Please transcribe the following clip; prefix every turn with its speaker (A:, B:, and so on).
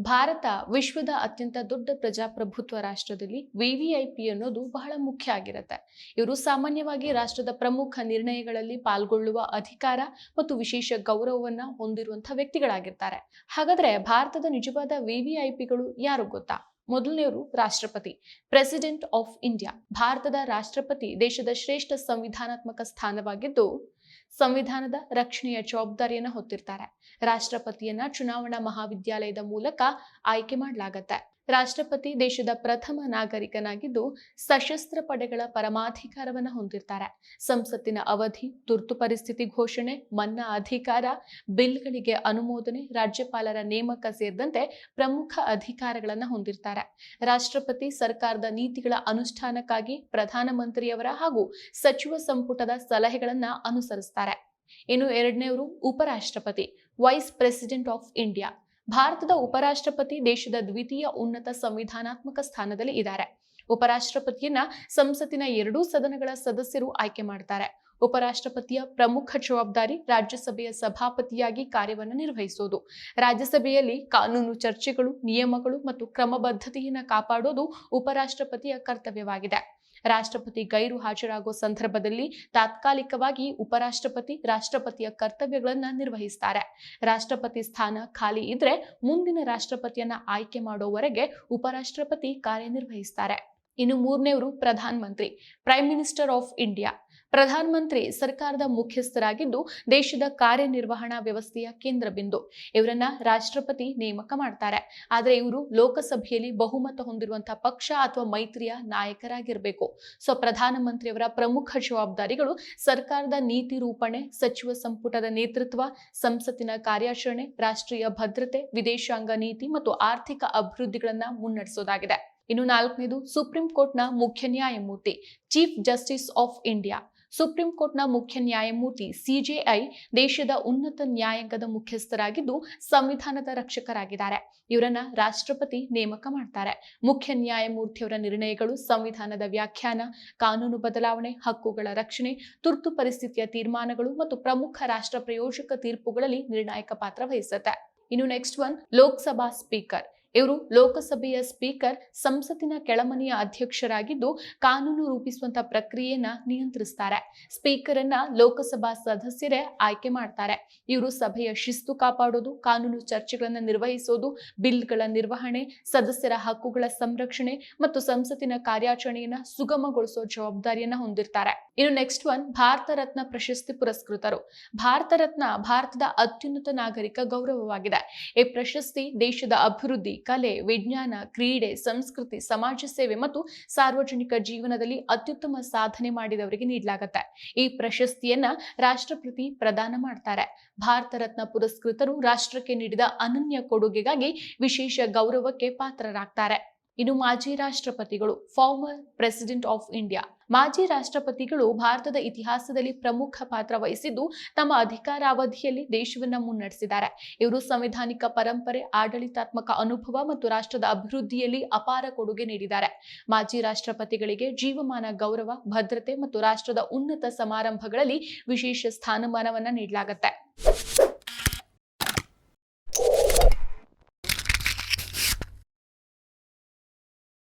A: ಭಾರತ ವಿಶ್ವದ ಅತ್ಯಂತ ದೊಡ್ಡ ಪ್ರಜಾಪ್ರಭುತ್ವ ರಾಷ್ಟ್ರದಲ್ಲಿ ವಿವಿಐಪಿ ಅನ್ನೋದು ಬಹಳ ಮುಖ್ಯ ಆಗಿರುತ್ತೆ. ಇವರು ಸಾಮಾನ್ಯವಾಗಿ ರಾಷ್ಟ್ರದ ಪ್ರಮುಖ ನಿರ್ಣಯಗಳಲ್ಲಿ ಪಾಲ್ಗೊಳ್ಳುವ ಅಧಿಕಾರ ಮತ್ತು ವಿಶೇಷ ಗೌರವವನ್ನ ಹೊಂದಿರುವಂತಹ ವ್ಯಕ್ತಿಗಳಾಗಿರ್ತಾರೆ. ಹಾಗಾದ್ರೆ ಭಾರತದ ನಿಜವಾದ ವಿವಿಐಪಿಗಳು ಯಾರು ಗೊತ್ತಾ? ಮೊದಲನೆಯವರು ರಾಷ್ಟ್ರಪತಿ. ಪ್ರೆಸಿಡೆಂಟ್ ಆಫ್ ಇಂಡಿಯಾ ಭಾರತದ ರಾಷ್ಟ್ರಪತಿ ದೇಶದ ಶ್ರೇಷ್ಠ ಸಂವಿಧಾನಾತ್ಮಕ ಸ್ಥಾನವಾಗಿದ್ದು ಸಂವಿಧಾನದ ರಕ್ಷಣೆಯ ಜವಾಬ್ದಾರಿಯನ್ನು ಹೊತ್ತಿರ್ತಾರೆ. ರಾಷ್ಟ್ರಪತಿಯನ್ನ ಚುನಾವಣಾ ಮಹಾವಿದ್ಯಾಲಯದ ಮೂಲಕ ಆಯ್ಕೆ ಮಾಡಲಾಗತ್ತೆ. ರಾಷ್ಟ್ರಪತಿ ದೇಶದ ಪ್ರಥಮ ನಾಗರಿಕನಾಗಿದ್ದು ಸಶಸ್ತ್ರ ಪಡೆಗಳ ಪರಮಾಧಿಕಾರವನ್ನು ಹೊಂದಿರ್ತಾರೆ. ಸಂಸತ್ತಿನ ಅವಧಿ, ತುರ್ತು ಪರಿಸ್ಥಿತಿ ಘೋಷಣೆ, ಮನ್ನಾ ಅಧಿಕಾರ, ಬಿಲ್ಗಳಿಗೆ ಅನುಮೋದನೆ, ರಾಜ್ಯಪಾಲರ ನೇಮಕ ಸೇರಿದಂತೆ ಪ್ರಮುಖ ಅಧಿಕಾರಗಳನ್ನು ಹೊಂದಿರ್ತಾರೆ. ರಾಷ್ಟ್ರಪತಿ ಸರ್ಕಾರದ ನೀತಿಗಳ ಅನುಷ್ಠಾನಕ್ಕಾಗಿ ಪ್ರಧಾನಮಂತ್ರಿಯವರ ಹಾಗೂ ಸಚಿವ ಸಂಪುಟದ ಸಲಹೆಗಳನ್ನ ಅನುಸರಿಸ್ತಾರೆ. ಇನ್ನು ಎರಡನೇವರು ಉಪರಾಷ್ಟ್ರಪತಿ, ವೈಸ್ ಪ್ರೆಸಿಡೆಂಟ್ ಆಫ್ ಇಂಡಿಯಾ. ಭಾರತದ ಉಪರಾಷ್ಟ್ರಪತಿ ದೇಶದ ದ್ವಿತೀಯ ಉನ್ನತ ಸಂವಿಧಾನಾತ್ಮಕ ಸ್ಥಾನದಲ್ಲಿ ಇದ್ದಾರೆ. ಉಪರಾಷ್ಟ್ರಪತಿಯನ್ನ ಸಂಸತ್ತಿನ ಎರಡೂ ಸದನಗಳ ಸದಸ್ಯರು ಆಯ್ಕೆ ಮಾಡ್ತಾರೆ. ಉಪರಾಷ್ಟ್ರಪತಿಯ ಪ್ರಮುಖ ಜವಾಬ್ದಾರಿ ರಾಜ್ಯಸಭೆಯ ಸಭಾಪತಿಯಾಗಿ ಕಾರ್ಯವನ್ನು ನಿರ್ವಹಿಸುವುದು ರಾಜ್ಯಸಭೆಯಲ್ಲಿ ಕಾನೂನು ಚರ್ಚೆಗಳು, ನಿಯಮಗಳು ಮತ್ತು ಕ್ರಮಬದ್ಧತೆಯನ್ನು ಕಾಪಾಡೋದು ಉಪರಾಷ್ಟ್ರಪತಿಯ ಕರ್ತವ್ಯವಾಗಿದೆ. ರಾಷ್ಟ್ರಪತಿ ಗೈರು ಹಾಜರಾಗುವ ಸಂದರ್ಭದಲ್ಲಿ ತಾತ್ಕಾಲಿಕವಾಗಿ ಉಪರಾಷ್ಟ್ರಪತಿ, ರಾಷ್ಟ್ರಪತಿಯ ಕರ್ತವ್ಯಗಳನ್ನ ನಿರ್ವಹಿಸ್ತಾರೆ. ರಾಷ್ಟ್ರಪತಿ ಸ್ಥಾನ ಖಾಲಿ ಇದ್ರೆ ಮುಂದಿನ ರಾಷ್ಟ್ರಪತಿಯನ್ನ ಆಯ್ಕೆ ಮಾಡೋವರೆಗೆ ಉಪರಾಷ್ಟ್ರಪತಿ ಕಾರ್ಯನಿರ್ವಹಿಸ್ತಾರೆ. ಇನ್ನು ಮೂರನೇವರು Pradhan Mantri prime minister of India Pradhan Mantri ಸರ್ಕಾರದ ಮುಖ್ಯಸ್ಥರಾಗಿದ್ದು ದೇಶದ ಕಾರ್ಯನಿರ್ವಹಣಾ ವ್ಯವಸ್ಥೆಯ ಕೇಂದ್ರ ಬಿಂದು ಇವರನ್ನ ರಾಷ್ಟ್ರಪತಿ ನೇಮಕ ಮಾಡ್ತಾರೆ. ಆದರೆ ಇವರು ಲೋಕಸಭೆಯಲ್ಲಿ ಬಹುಮತ ಹೊಂದಿರುವಂತಹ ಪಕ್ಷ ಅಥವಾ ಮೈತ್ರಿಯ ನಾಯಕರಾಗಿರಬೇಕು. ಸೊ ಪ್ರಧಾನಮಂತ್ರಿಯವರ ಪ್ರಮುಖ ಜವಾಬ್ದಾರಿಗಳು ಸರ್ಕಾರದ ನೀತಿ ರೂಪಣೆ, ಸಚಿವ ಸಂಪುಟದ ನೇತೃತ್ವ, ಸಂಸತ್ತಿನ ಕಾರ್ಯಾಚರಣೆ, ರಾಷ್ಟ್ರೀಯ ಭದ್ರತೆ, ವಿದೇಶಾಂಗ ನೀತಿ ಮತ್ತು ಆರ್ಥಿಕ ಅಭಿವೃದ್ಧಿಗಳನ್ನ ಮುನ್ನಡೆಸೋದಾಗಿದೆ. ಇನ್ನು ನಾಲ್ಕನೇದು ಸುಪ್ರೀಂ ಕೋರ್ಟ್ನ ಮುಖ್ಯ ನ್ಯಾಯಮೂರ್ತಿ, chief justice of India. Supreme ಕೋರ್ಟ್ನ ಮುಖ್ಯ ನ್ಯಾಯಮೂರ್ತಿ ಸಿಜೆಐ ದೇಶದ ಉನ್ನತ ನ್ಯಾಯಾಂಗದ ಮುಖ್ಯಸ್ಥರಾಗಿದ್ದು ಸಂವಿಧಾನದ ರಕ್ಷಕರಾಗಿದ್ದಾರೆ. ಇವರನ್ನ ರಾಷ್ಟ್ರಪತಿ ನೇಮಕ ಮಾಡ್ತಾರೆ. ಮುಖ್ಯ ನ್ಯಾಯಮೂರ್ತಿಯವರ ನಿರ್ಣಯಗಳು ಸಂವಿಧಾನದ ವ್ಯಾಖ್ಯಾನ, ಕಾನೂನು ಬದಲಾವಣೆ, ಹಕ್ಕುಗಳ ರಕ್ಷಣೆ, ತುರ್ತು ಪರಿಸ್ಥಿತಿಯ ತೀರ್ಮಾನಗಳು ಮತ್ತು ಪ್ರಮುಖ ರಾಷ್ಟ್ರ ಪ್ರಯೋಜಕ ತೀರ್ಪುಗಳಲ್ಲಿ ನಿರ್ಣಾಯಕ ಪಾತ್ರ ವಹಿಸುತ್ತೆ. ಇನ್ನು ನೆಕ್ಸ್ಟ್ ಒನ್, ಲೋಕಸಭಾ ಸ್ಪೀಕರ್. ಇವರು ಲೋಕಸಭೆಯ ಸ್ಪೀಕರ್, ಸಂಸತ್ತಿನ ಕೆಳಮನೆಯ ಅಧ್ಯಕ್ಷರಾಗಿದ್ದು ಕಾನೂನು ರೂಪಿಸುವಂತ ಪ್ರಕ್ರಿಯೆಯನ್ನ ನಿಯಂತ್ರಿಸ್ತಾರೆ. ಸ್ಪೀಕರ್ ಅನ್ನ ಲೋಕಸಭಾ ಸದಸ್ಯರೇ ಆಯ್ಕೆ ಮಾಡ್ತಾರೆ. ಇವರು ಸಭೆಯ ಶಿಸ್ತು ಕಾಪಾಡೋದು, ಕಾನೂನು ಚರ್ಚೆಗಳನ್ನ ನಿರ್ವಹಿಸೋದು, ಬಿಲ್ಗಳ ನಿರ್ವಹಣೆ, ಸದಸ್ಯರ ಹಕ್ಕುಗಳ ಸಂರಕ್ಷಣೆ ಮತ್ತು ಸಂಸತ್ತಿನ ಕಾರ್ಯಾಚರಣೆಯನ್ನ ಸುಗಮಗೊಳಿಸೋ ಜವಾಬ್ದಾರಿಯನ್ನ ಹೊಂದಿರ್ತಾರೆ. ಇನ್ನು ನೆಕ್ಸ್ಟ್ ಒನ್ ಭಾರತ ರತ್ನ ಪ್ರಶಸ್ತಿ ಪುರಸ್ಕೃತರು. ಭಾರತ ರತ್ನ ಭಾರತದ ಅತ್ಯುನ್ನತ ನಾಗರಿಕ ಗೌರವವಾಗಿದೆ. ಈ ಪ್ರಶಸ್ತಿ ದೇಶದ ಅಭಿವೃದ್ಧಿ, ಕಲೆ, ವಿಜ್ಞಾನ, ಕ್ರೀಡೆ, ಸಂಸ್ಕೃತಿ, ಸಮಾಜ ಸೇವೆ ಮತ್ತು ಸಾರ್ವಜನಿಕ ಜೀವನದಲ್ಲಿ ಅತ್ಯುತ್ತಮ ಸಾಧನೆ ಮಾಡಿದವರಿಗೆ ನೀಡಲಾಗುತ್ತೆ. ಈ ಪ್ರಶಸ್ತಿಯನ್ನ ರಾಷ್ಟ್ರಪತಿ ಪ್ರದಾನ ಮಾಡ್ತಾರೆ. ಭಾರತ ರತ್ನ ಪುರಸ್ಕೃತರು ರಾಷ್ಟ್ರಕ್ಕೆ ನೀಡಿದ ಅನನ್ಯ ಕೊಡುಗೆಗಾಗಿ ವಿಶೇಷ ಗೌರವಕ್ಕೆ ಪಾತ್ರರಾಗ್ತಾರೆ. ಇನ್ನು ಮಾಜಿ ರಾಷ್ಟ್ರಪತಿಗಳು ಫಾರ್ಮರ್ ಪ್ರೆಸಿಡೆಂಟ್ ಆಫ್ ಇಂಡಿಯಾ ಮಾಜಿ ರಾಷ್ಟ್ರಪತಿಗಳು ಭಾರತದ ಇತಿಹಾಸದಲ್ಲಿ ಪ್ರಮುಖ ಪಾತ್ರ ವಹಿಸಿದ್ದು ತಮ್ಮ ಅಧಿಕಾರಾವಧಿಯಲ್ಲಿ ದೇಶವನ್ನ ಮುನ್ನಡೆಸಿದ್ದಾರೆ. ಇವರು ಸಂವಿಧಾನಿಕ ಪರಂಪರೆ, ಆಡಳಿತಾತ್ಮಕ ಅನುಭವ ಮತ್ತು ರಾಷ್ಟ್ರದ ಅಭಿವೃದ್ಧಿಯಲ್ಲಿ ಅಪಾರ ಕೊಡುಗೆ ನೀಡಿದ್ದಾರೆ. ಮಾಜಿ ರಾಷ್ಟ್ರಪತಿಗಳಿಗೆ ಜೀವಮಾನ ಗೌರವ, ಭದ್ರತೆ ಮತ್ತು ರಾಷ್ಟ್ರದ ಉನ್ನತ ಸಮಾರಂಭಗಳಲ್ಲಿ ವಿಶೇಷ ಸ್ಥಾನಮಾನವನ್ನ ನೀಡಲಾಗುತ್ತೆ.